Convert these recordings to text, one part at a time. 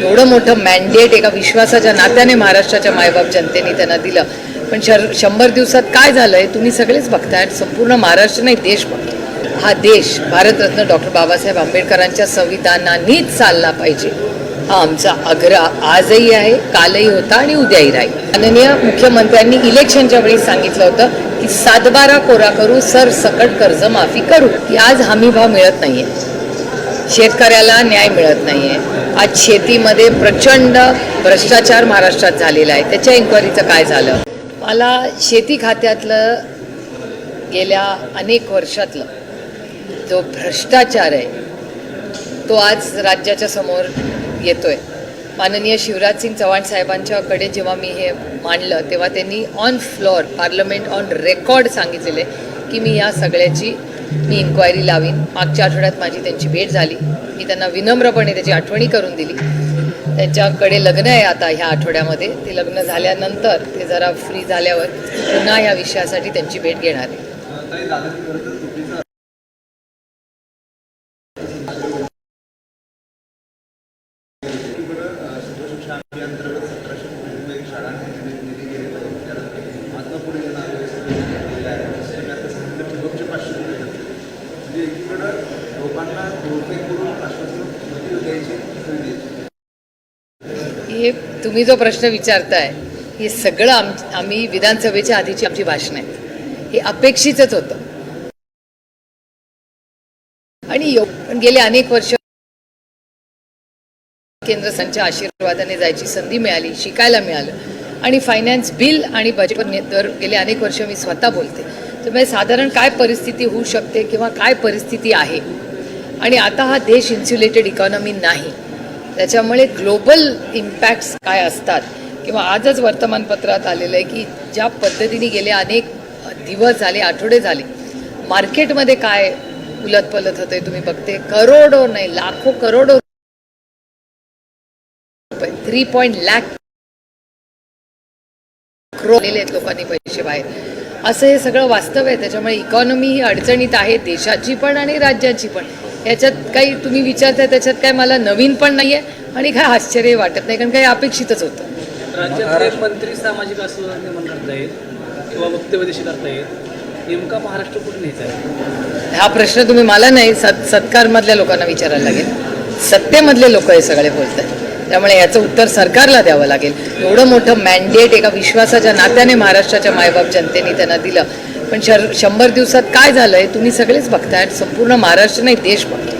एवढं मोठं मॅन्डेट एका विश्वासाच्या नात्याने महाराष्ट्राच्या मायबाप जनतेने त्यांना दिलं. पण शर शंभर दिवसात काय झालंय तुम्ही सगळेच बघताय संपूर्ण महाराष्ट्र नाही देश बघतो. हा देश भारतरत्न डॉक्टर बाबासाहेब आंबेडकरांच्या संविधानानेच चालला पाहिजे. हा आमचा आग्रह आजही आहे कालही होता आणि उद्याही राहील. माननीय मुख्यमंत्र्यांनी इलेक्शनच्या वेळी सांगितलं होतं की सातबारा कोरा करू सर सकट कर्ज माफी करू की आज हमी भाव मिळत नाहीये. शेतकऱ्याला न्याय मिळत नाही आहे आज शेतीमध्ये प्रचंड भ्रष्टाचार महाराष्ट्रात झालेला आहे. त्याच्या इन्क्वायरीचं काय झालं? मला शेती खात्यातलं गेल्या अनेक वर्षातलं जो भ्रष्टाचार आहे तो आज राज्याच्या समोर येतो आहे माननीय शिवराज सिंग चव्हाण साहेबांच्याकडे जेव्हा मी हे मांडलं तेव्हा त्यांनी on floor parliament on record सांगितलेले की मी या सगळ्याची मी इन्क्वायरी लावीन. मागच्या आठवड्यात माझी त्यांची भेट झाली. मी त्यांना विनम्रपणे त्याची आठवणी करून दिली. त्यांच्याकडे लग्न आहे आता ह्या आठवड्यामध्ये. ते लग्न झाल्यानंतर ते जरा फ्री झाल्यावर पुन्हा या विषयासाठी त्यांची भेट घेणार आहे. हे तुम्ही जो प्रश्न विचारताय हे सगळं आम आम्ही विधानसभेच्या आधीची आमची भाषणं आहेत. हे अपेक्षितच होतं. आणि एव- गेले अनेक वर्ष केंद्र संच्या आशीर्वादाने जायची संधी मिळाली शिकायला मिळालं. आणि फायनान्स बिल आणि बजेट तर गेले अनेक वर्ष मी स्वतः बोलते. त्यामुळे साधारण काय परिस्थिती होऊ शकते किंवा काय परिस्थिती आहे? आणि आता हा देश इन्स्युलेटेड इकॉनॉमी नाही. त्याच्यामुळे ग्लोबल इम्पॅक्ट्स काय असतात किंवा आजच वर्तमानपत्रात आलेलं आहे की ज्या पद्धतीने गेले अनेक दिवस झाले आठवडे झाले मार्केटमध्ये काय उलतपलत होते तुम्ही बघते? करोडो नाही लाखो करोडो थ्री पॉईंट लॅक आलेले आहेत लोकांनी पैसे बाहेर. असं हे सगळं वास्तव आहे त्याच्यामुळे इकॉनॉमी ही अडचणीत आहे देशाची पण आणि राज्याची पण. याच्यात काही तुम्ही विचारताय त्याच्यात काय मला नवीन पण नाही आहे आणि काय आश्चर्य वाटत नाही कारण काही अपेक्षितच होतं. राज्यातले मंत्री सामाजिक आंदोलन निर्माण करता येत किंवा वक्तव्यदेशी करता येत नेमका महाराष्ट्र कुठे न्यायचा? आहे हा प्रश्न तुम्ही मला नाही सत् सत्कारमधल्या लोकांना विचारायला लागेल. सत्तेमधले लोक हे सगळे बोलत आहेत त्यामुळे याचं उत्तर सरकारला द्यावं लागेल. एवढं मोठं मॅन्डेट एका विश्वासाच्या नात्याने महाराष्ट्राच्या मायबाप जनतेने त्यांना दिलं. पण शर शंभर दिवसात काय झालंय तुम्ही सगळेच बघताय संपूर्ण महाराष्ट्र नाही देश बघतो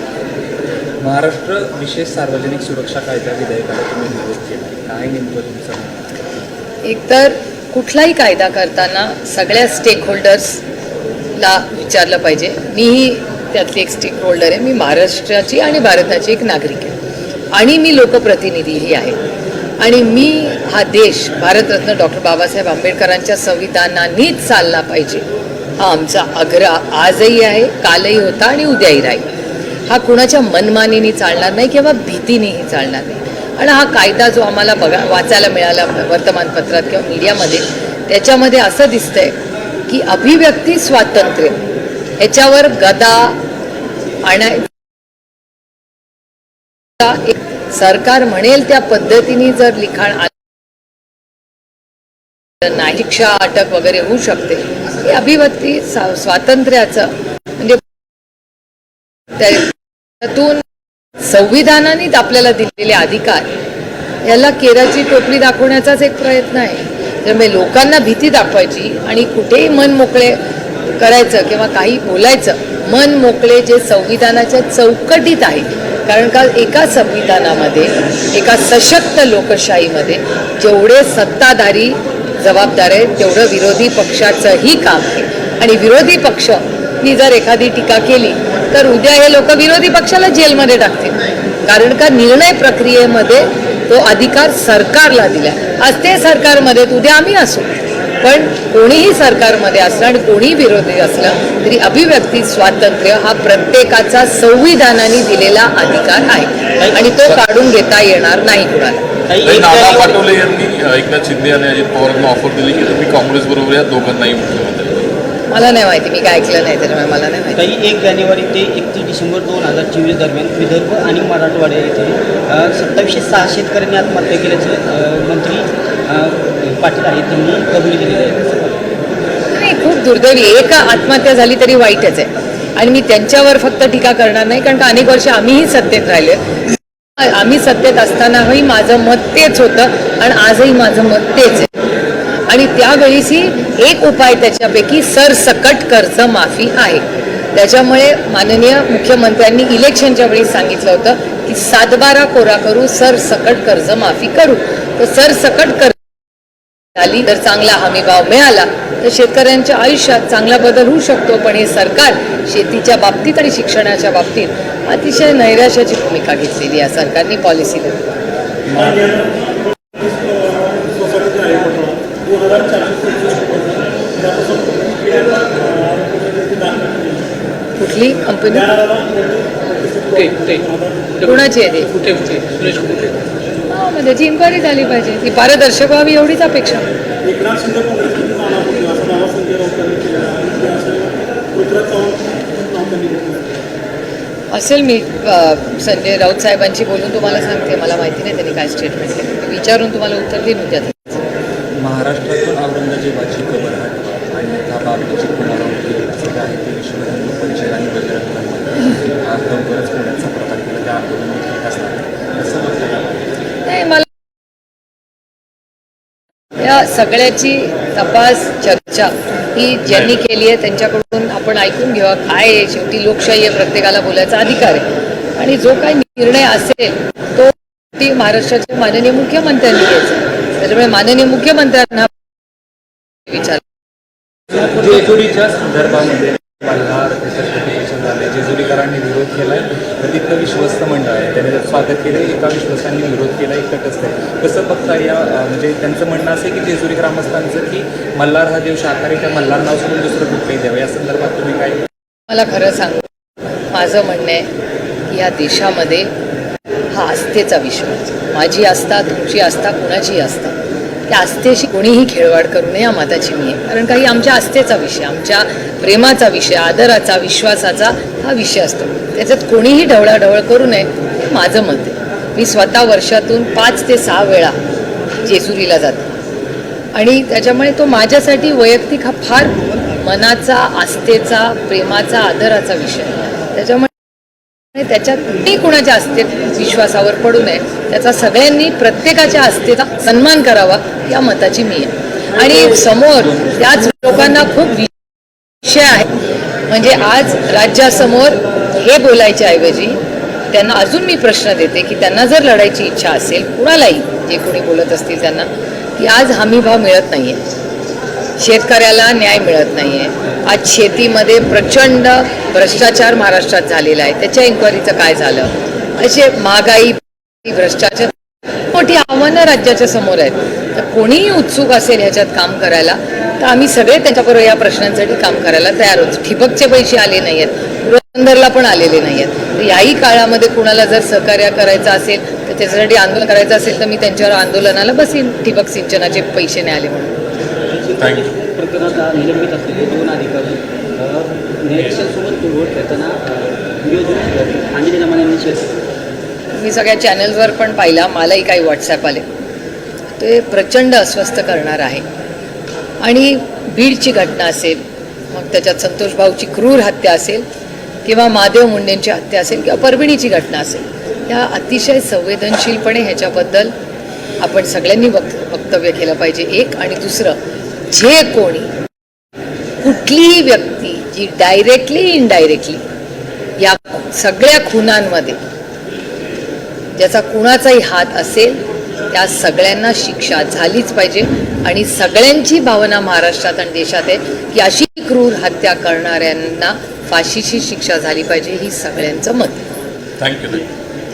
महाराष्ट्र विशेष सार्वजनिक सुरक्षा कायदा विधेयकाला तुम्ही विरोध केला काय नेमकं तुमचं म्हणणं? एकतर कुठलाही कायदा करताना सगळ्या स्टेक होल्डर्सला विचारलं पाहिजे. मीही त्यातली एक स्टेक होल्डर आहे. मी महाराष्ट्राची आणि भारताची एक नागरिक आहे. आणि मी लोकप्रतिनिधीही आहे. आणि मी हा देश भारतरत्न डॉक्टर बाबासाहेब आंबेडकरांच्या संविधानानेच चालला पाहिजे. हा आमचा आग्रह आजही आहे कालही होता आणि उद्याही राहील. हा कुणाच्या मनमानीने चालणार नाही किंवा भीतीनेही चालणार नाही. आणि हा कायदा जो आम्हाला बघा वाचायला मिळाला वर्तमानपत्रात किंवा मीडियामध्ये त्याच्यामध्ये असं दिसतंय की अभिव्यक्ती स्वातंत्र्य ह्याच्यावर गदा आणाय एक सरकार म्हणेल त्या पद्धतीने जर लिखाण आलं नाही. शिक्षा अटक वगैरे होऊ शकते. ही अभिव्यक्ती स्वातंत्र्याचं म्हणजे त्यातून संविधानानेच आपल्याला दिलेले अधिकार. याला केराची टोपली दाखवण्याचाच एक प्रयत्न आहे. त्यामुळे लोकांना भीती दाखवायची आणि कुठेही मन मोकळे करायचं किंवा काही बोलायचं मन मोकळे जे संविधानाच्या चौकटीत आहे कारण का एका संविधानामध्ये एका सशक्त लोकशाहीमध्ये जेवढे सत्ताधारी जबाबदार आहेत तेवढं विरोधी पक्षाचंही काम आहे. आणि विरोधी पक्ष ही जर एखादी टीका केली तर उद्या हे लोक विरोधी पक्षाला जेलमध्ये टाकतील. कारण का निर्णय प्रक्रियेमध्ये तो अधिकार सरकारला दिला आज ते सरकारमध्ये उद्या आम्ही असू. पण कोणीही सरकारमध्ये असलं आणि कोणीही विरोधी असलं तरी अभिव्यक्ती स्वातंत्र्य हा प्रत्येकाचा संविधानाने दिलेला अधिकार आहे. आणि तो काढून घेता येणार नाही कुणाला. नाना पाटोले यांनी एकनाथ शिंदे आणि अजित पवारांना ऑफर दिली की तुम्ही काँग्रेस बरोबर या दोघांनाही मुख्यमंत्री. मला नाही माहिती मी काय ऐकलं नाही त्याच्यामुळे मला नाही माहिती. काही एक जानेवारी ते एकतीस डिसेंबर दोन हजार चोवीस दरम्यान विदर्भ आणि मराठवाडा येथे सत्तावीसशे सहा शेतकऱ्यांनी आत्महत्या केल्याचं मंत्री पाटील आहेत त्यांनी कबुली दिलेली आहे. नाही खूप दुर्दैवी एक आत्महत्या झाली तरी वाईटच आहे. आणि मी त्यांच्यावर फक्त टीका करणार नाही कारण का अनेक वर्ष आम्हीही सत्तेत राहिले. आम्ही सत्तेत असतानाही माझं मत तेच होतं आणि आजही माझं मत तेच आहे. आणि त्यावेळीसही एक उपाय त्याच्यापैकी सरसकट कर्ज माफी आहे. त्याच्यामुळे माननीय मुख्यमंत्र्यांनी इलेक्शनच्या वेळी सांगितलं होतं की सातबारा कोरा करू सरसकट कर्ज माफी करू. तर सरसकट कर्ज झाली तर चांगला हमी भाव मिळाला तर शेतकऱ्यांच्या आयुष्यात चांगला बदल होऊ शकतो. पण हे सरकार शेतीच्या बाबतीत आणि शिक्षणाच्या बाबतीत अतिशय नैराश्याची भूमिका घेतलेली आहे सरकारने पॉलिसी कुठली कंपनी कोणाची आहे ती? कुठे? हा, त्याची इन्क्वायरी झाली पाहिजे. ती पारदर्शक व्हावी एवढीच अपेक्षा. एकनाथ शिंदे काँग्रेसमध्ये नाना होते. असं दावा संजय राऊत यांनी केलेला आहे. आणि ते असं पृथ्वीराज चव्हाण नाव त्यांनी घेतलं असेल मी अ, संजय राऊत साहेबांची बोलून तुम्हाला सांगते. मला माहिती नाही त्यांनी काय स्टेटमेंट केलं. विचारून तुम्हाला उत्तर देईन उद्या महाराष्ट्रातून औरंगजेबाची कबर हटवा आणि त्या बाबतीची पुनरावृत्ती असं जे आहे ते आणि बजरंग लवकरच पुण्याचा प्रकार केला. त्या आंदोलन असणार आहे. कसं बघता येईल नाही मला या सगळ्याची तपास चर्चा ही ज्यांनी केली आहे त्यांच्याकडून आपण ऐकून घ्यावा काय आहे? शेवटी लोकशाही आहे प्रत्येकाला बोलायचा अधिकार आहे. आणि जो काही निर्णय असेल तो ती महाराष्ट्राच्या माननीय मुख्यमंत्र्यांनी घ्यायचा. त्याच्यामुळे माननीय मुख्यमंत्र्यांना विचार जेजुरीच्या संदर्भामध्ये मल्हार त्याच्यात प्रतिष्ठा झाले जेजुरीकरांनी विरोध केलाय. तर तिथलं विश्वस्त मंडळ आहे. त्याने स्वागत केलं एका विश्वासांनी विरोध केला एक तटस्थ आहे कसं बघता या म्हणजे त्यांचं म्हणणं असं आहे की जेजुरी ग्रामस्थांचं की मल्हार हा देव शाकाहारी त्या मल्हार नाव सोडून दुसरं कुठलंही द्यावं या संदर्भात तुम्ही काय? मला खरं सांग माझं म्हणणं आहे की या देशामध्ये हा आस्थेचा विश्वास. माझी आस्था तुमची आस्था कुणाची आस्था. त्या आस्थेशी कोणीही खेळवाड करू नये या मताची मी आहे. कारण काही आमच्या आस्थेचा विषय आमच्या प्रेमाचा विषय आदराचा विश्वासाचा हा विषय असतो. त्याच्यात कोणीही ढवळाढवळ करू नये हे माझं मत आहे. मी स्वतः वर्षातून पाच ते सहा वेळा जेजुरीला जाते. आणि त्याच्यामुळे तो माझ्यासाठी वैयक्तिक हा फार मनाचा आस्थेचा प्रेमाचा आदराचा विषय त्याच्यामुळे त्याच्यात मी कुणाच्या आस्थेत विश्वासावर पडू नये. त्याचा सगळ्यांनी प्रत्येकाच्या आस्थेचा सन्मान करावा या मताची मी आहे. आणि समोर त्याच लोकांना खूप विषय आहे. म्हणजे आज राज्यासमोर हे बोलायच्या ऐवजी त्यांना अजून मी प्रश्न देते की त्यांना जर लढायची इच्छा असेल कुणालाही जे कोणी बोलत असतील त्यांना की आज हमी भाव मिळत आहे शेतकऱ्याला न्याय मिळत नाहीये. आज शेतीमध्ये प्रचंड भ्रष्टाचार महाराष्ट्रात झालेला आहे. त्याच्या इन्क्वायरीचं काय झालं? असे महागाई भ्रष्टाचार मोठी आव्हानं राज्याच्या समोर आहेत. तर कोणीही उत्सुक असेल ह्याच्यात काम करायला तर आम्ही सगळे त्याच्याबरोबर या प्रश्नांसाठी काम करायला तयार होतो ठिबकचे पैसे आले नाही आहेत पुरंदरला पण आलेले नाही आहेत तर याही काळामध्ये कुणाला जर सहकार्य करायचं असेल तर त्याच्यासाठी आंदोलन करायचं असेल तर मी त्यांच्यावर आंदोलनाला बसेन ठिबक सिंचनाचे पैसे नाही आले म्हणून प्रकरणात निलंबित असलेले दोन अधिकारी न्यायाधीशांसोबत पुरवठ करताना व्हिडिओ आणि जमान्यांनी शेअर मी सगळ्या चॅनल्सवर पण पाहिला मलाही काही व्हॉट्सॲप आले. ते प्रचंड अस्वस्थ करणार आहे. आणि बीडची घटना असेल मग त्याच्यात संतोष भाऊची क्रूर हत्या असेल किंवा महादेव मुंडेंची हत्या असेल किंवा परभणीची घटना असेल या अतिशय संवेदनशीलपणे ह्याच्याबद्दल आपण सगळ्यांनी वक्त वक्तव्य केलं पाहिजे. एक आणि दुसरं जे कोणी? कुठलीही व्यक्ती जी डायरेक्टली इनडायरेक्टली या सगळ्या खुनांमध्ये ज्याचा कुणाचाही हात असेल त्या सगळ्यांना शिक्षा झालीच पाहिजे. आणि सगळ्यांची भावना महाराष्ट्रात आणि देशात आहे की अशी क्रूर हत्या करणाऱ्यांना फाशीची शिक्षा झाली पाहिजे ही सगळ्यांचं मत थँक्यू